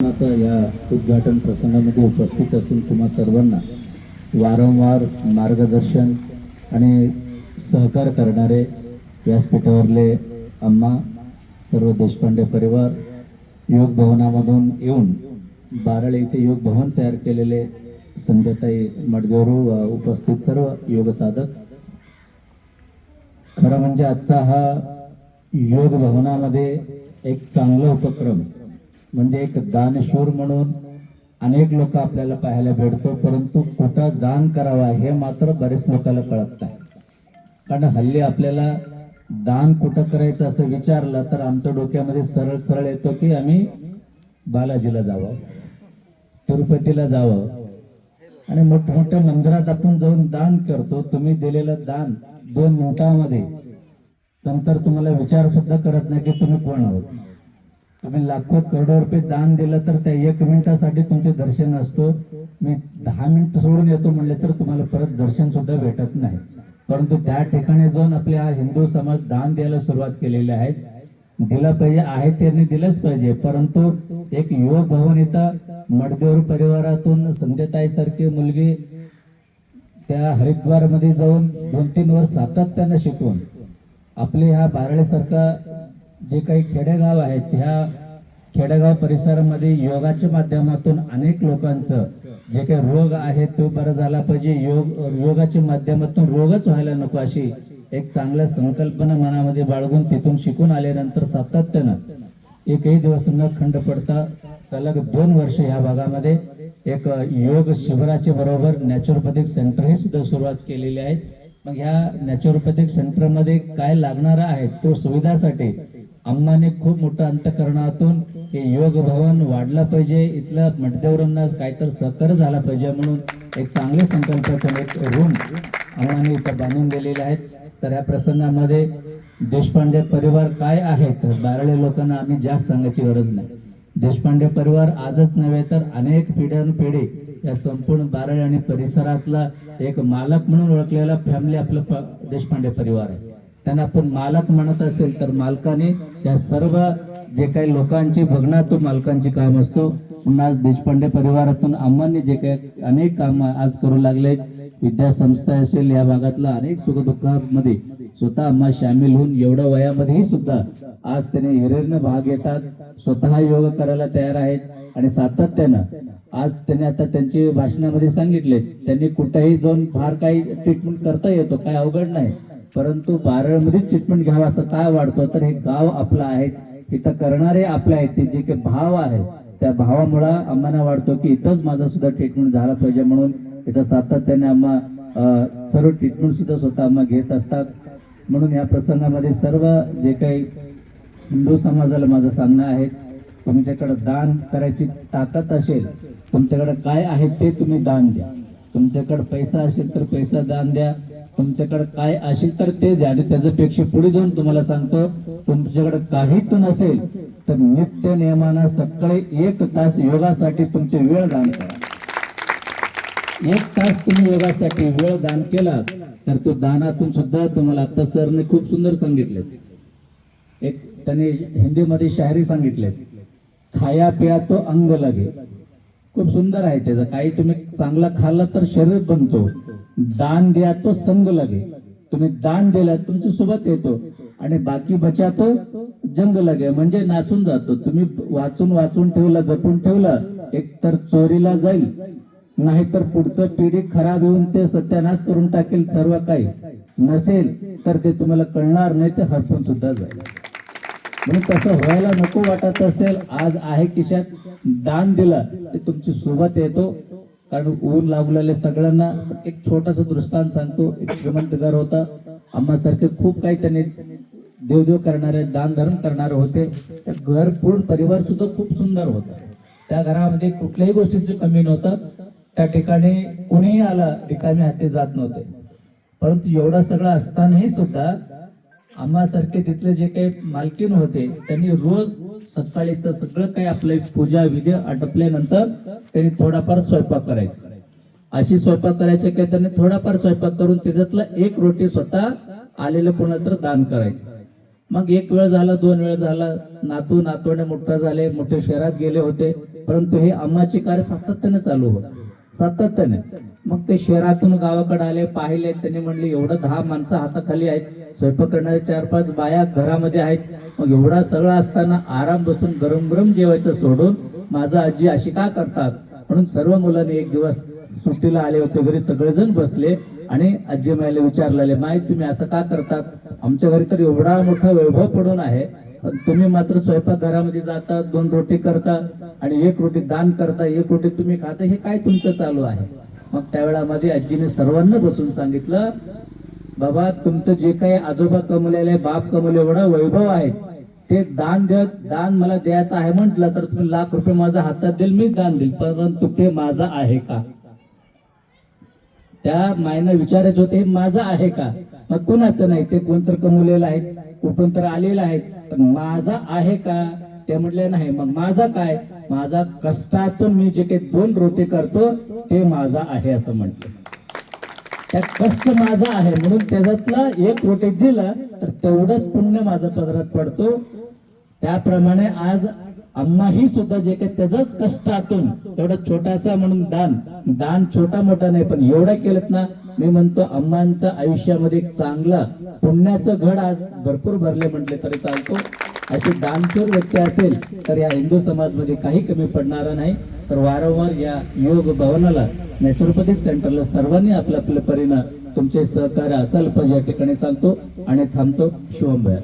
या उद्घाटन प्रसंगामध्ये उपस्थित असून तुम्हा सर्वांना वारंवार मार्गदर्शन आणि सहकार करणारे व्यासपीठावरले अम्मा सर्व देशपांडे परिवार योग भवनामधून येऊन बारळ इथे योग भवन तयार केलेले संध्याताई मडगरू उपस्थित सर्व योग साधक. खरं म्हणजे आजचा हा योग भवनामध्ये एक चांगला उपक्रम म्हणजे एक दानशूर म्हणून अनेक लोक आपल्याला पाहायला भेटतो परंतु कुठं दान करावा हे मात्र बरेच लोकांना कळत नाही. कारण हल्ली आपल्याला दान कुठं करायचं असं विचारलं तर आमच्या डोक्यामध्ये सरळ सरळ येतो की आम्ही बालाजीला जावं तिरुपतीला जावं. आणि मोठमोठ्या मंदिरात आपण जाऊन दान करतो तुम्ही दिलेलं दान दोन मिनिटांमध्ये. नंतर तुम्हाला विचार सुद्धा करत नाही की तुम्ही कोण आहोत. तुम्ही लाखो करोडो रुपये दान दिलं तर त्या एक मिनिटासाठी तुमचे दर्शन असतो. मी दहा मिनिट सोडून येतो म्हणले तर तुम्हाला परत दर्शन सुद्धा भेटत नाही. परंतु त्या ठिकाणी जाऊन आपल्या हा हिंदू समाज दान द्यायला सुरुवात केलेली आहे. दिलं पाहिजे आहे त्यांनी दिलंच पाहिजे. परंतु एक युवक भवन इथं मडदेवर परिवारातून संध्याताई सारखी मुलगी त्या हरिद्वारमध्ये जाऊन दोन तीन वर्ष सातत्यानं शिकवून आपले ह्या बारळेसारखा जे काही खेडेगाव आहेत ह्या खेडेगाव परिसरामध्ये योगाच्या माध्यमातून अनेक लोकांचं जे काही रोग आहे तो बरा झाला पाहिजे. योग योगाच्या माध्यमातून रोगच व्हायला नको अशी एक चांगल्या संकल्पना मनामध्ये बाळगून तिथून शिकून आल्यानंतर सातत्यानं एकही दिवस न खंड पडता सलग दोन वर्ष ह्या भागामध्ये एक योग शिबिराच्या बरोबर नॅचरोपॅथिक सेंटर ही सुद्धा सुरुवात केलेली आहे. मग ह्या नॅचरोपॅथिक सेंटरमध्ये काय लागणार आहे तो सुविधासाठी अम्माने खूप मोठं अंतकरणातून हे योग भवन वाढलं पाहिजे. इथल्या मठदेवरांना काहीतरी सहकार्य झाला पाहिजे म्हणून एक चांगले संकल्पातून एक रूम अम्माने इथं बांधून दिलेले आहेत. तर या प्रसंगामध्ये देशपांडे परिवार काय आहेत बाराळे लोकांना आम्ही जास्त सांगायची गरज नाही. देशपांडे परिवार आजच नव्हे तर अनेक पिढ्यानपिढी या संपूर्ण बाराळे आणि परिसरातला एक मालक म्हणून ओळखलेला फॅमिली आपलं देशपांडे परिवार आहे. त्यांना आपण मालक म्हणत असेल तर मालकाने. या सर्व जे काही लोकांची भगनातून मालकांची काम असतो. पुन्हा आज देशपांडे परिवारातून आम्हांनी जे काही अनेक काम आज करू लागले. विद्या संस्था असेल या भागातला अनेक सुखदुःखामध्ये स्वतः आम्हा सामील होऊन एवढ्या वयामध्येही सुद्धा आज त्याने हिरेरनं भाग घेतात. स्वतः योग करायला तयार आहेत. आणि सातत्यानं आज त्याने आता त्यांची भाषणामध्ये सांगितले त्यांनी कुठेही जाऊन फार काही ट्रीटमेंट करता येतो काय अवघड नाही. परंतु बारळमध्ये ट्रीटमेंट घ्यावं असं काय वाढतो? तर हे गाव आपलं आहे. इथं करणारे आपले आहेत. ते जे काही भाव आहे त्या भावामुळे आम्हाला वाटतो की इथंच माझा सुद्धा ट्रीटमेंट झाला पाहिजे म्हणून इथं सातत्याने आम्हा सर्व ट्रीटमेंट सुद्धा स्वतः आम्हा घेत असतात. म्हणून या प्रसंगामध्ये सर्व जे काही हिंदू समाजाला माझं सांगणं आहे तुमच्याकडे दान करायची ताकद असेल तुमच्याकडे काय आहे ते तुम्ही दान द्या. तुमच्याकडे पैसा असेल तर पैसा दान द्या. तुमच्याकडे काय असेल तर ते द्या आणि त्याच्यापेक्षा पुढे जाऊन तुम्हाला सांगतो तुमच्याकडे काहीच नसेल तर नित्य नियमानं सकाळी एक तास योगासाठी तुमचे वेळ दान करा. एक तास तुम्ही योगासाठी वेळ दान केला तर तो दानातून सुद्धा तुम्हाला आता सरने खूप सुंदर सांगितले एक त्याने हिंदीमध्ये शायरी सांगितले खाया पिया तो अंग लगे. खूप सुंदर आहे त्याचा. काही तुम्ही चांगला खाल्ला तर शरीर बनतो. दान द्या तो संग लगे. तुम्ही दान दिला तुमच्यासोबत येतो. आणि बाकी बचातो जंग लगे. म्हणजे नाचून जातो. तुम्ही वाचून वाचून ठेवला जपून ठेवलं एक तर चोरीला जाईल. नाहीतर पुढचं पिढी खराब येऊन ते सत्यानाश करून टाकेल सर्व काही. नसेल तर ते तुम्हाला कळणार नाही ते हरपून सुद्धा जाईल. म्हणून तसं व्हायला नको वाटत असेल. आज आहे किशात दान दिलं ते तुमची सोबत येतो. कारण ऊन लागलेले सगळ्यांना एक छोटासा दृष्टांत सांगतो. एक श्रीमंत घर होता. आम्हासारखे खूप काही त्यांनी देवदेव करणारे दान धर्म करणारे होते. घर पूर्ण परिवार सुद्धा खूप सुंदर होता. त्या घरामध्ये कुठल्याही गोष्टीची कमी नव्हतं. त्या ठिकाणी कुणीही आला रिकामी हाती जात नव्हते. परंतु एवढा सगळं असतानाही सुद्धा आम्हासारखे तिथले जे काही मालकीन होते त्यांनी रोज सकाळीचं सगळं काही आपलं पूजा विधी आटपल्यानंतर त्यांनी थोडाफार स्वयंपाक करायचा. अशी स्वयंपाक करायचे काय त्यांनी थोडाफार स्वयंपाक करून त्याच्यातलं एक रोटी स्वतः आलेलं कोणाला तर दान करायचं. मग एक वेळ झाला दोन वेळ झाला नातू नातवंड मोठा झाले मोठे शहरात गेले होते परंतु हे अम्माचे कार्य सातत्याने चालू होत. सातत्याने. मग ते शहरातून गावाकडे आले पाहिले त्यांनी म्हणले एवढं दहा माणसं हाताखाली आहेत स्वयंपाक करणारे चार पाच बाया घरामध्ये आहेत. मग एवढा सगळं असताना आराम बसून गरम गरम जेवायचं सोडून माझा आजी अशी का करतात? म्हणून सर्व मुलांनी एक दिवस सुट्टीला आले होते. घरी सगळेजण बसले आणि आजी मायला विचारलेले माय तुम्ही असं का करतात? आमच्या घरी तर एवढा मोठा वैभव पडून आहे. पण तुम्ही मात्र स्वयंपाक घरामध्ये जाता दोन रोटी करता आणि एक रोटी दान करता एक रोटी तुम्ही खाता हे काय तुमचं चालू आहे? मग त्यावेळामध्ये आजीने सर्वांना बसून सांगितलं बाबा तुमचं जे काही आजोबा कमवलेले बाप कमवले एवढा वैभव आहे. ते दान द्या दान मला द्यायचं आहे म्हटलं तर तुम्ही लाख रुपये माझ्या हातात देईल मी दान देईल. परंतु ते माझं आहे का? त्या मायनं विचारायचं होते हे माझं आहे का? मग कुणाचं नाही? ते कोणतर कमवलेलं आहे कुठून तर आलेलं आहे. पण माझा आहे का? ते म्हटले नाही. मग माझा काय? माझा कष्टातून मी जे काही दोन रोटी करतो ते माझा आहे असं म्हटलं. त्या कष्ट माझा आहे. म्हणून त्याच्यातला एक रोटी दिला तर तेवढंच पुण्य माझा पदरात पडतो. त्याप्रमाणे आज अम्मा ही सुद्धा जे काही त्याच कष्टातून एवढा छोटासा म्हणून दान दान छोटा मोठा नाही पण एवढा केलं ना मी म्हणतो अम्मांच्या आयुष्यामध्ये एक चांगला पुण्याचं घड आज भरपूर भरले म्हटले तरी चालतो. अशी दानशूर व्यक्ती असेल तर या हिंदू समाजमध्ये काही कमी पडणारा नाही. तर वारंवार या योग भवनाला नॅचरोपॅथिक सेंटरला सर्वांनी आपल्या आपल्या परीनं तुमचे सहकार्य असायला पाहिजे या ठिकाणी सांगतो आणि थांबतो. शिवम भया.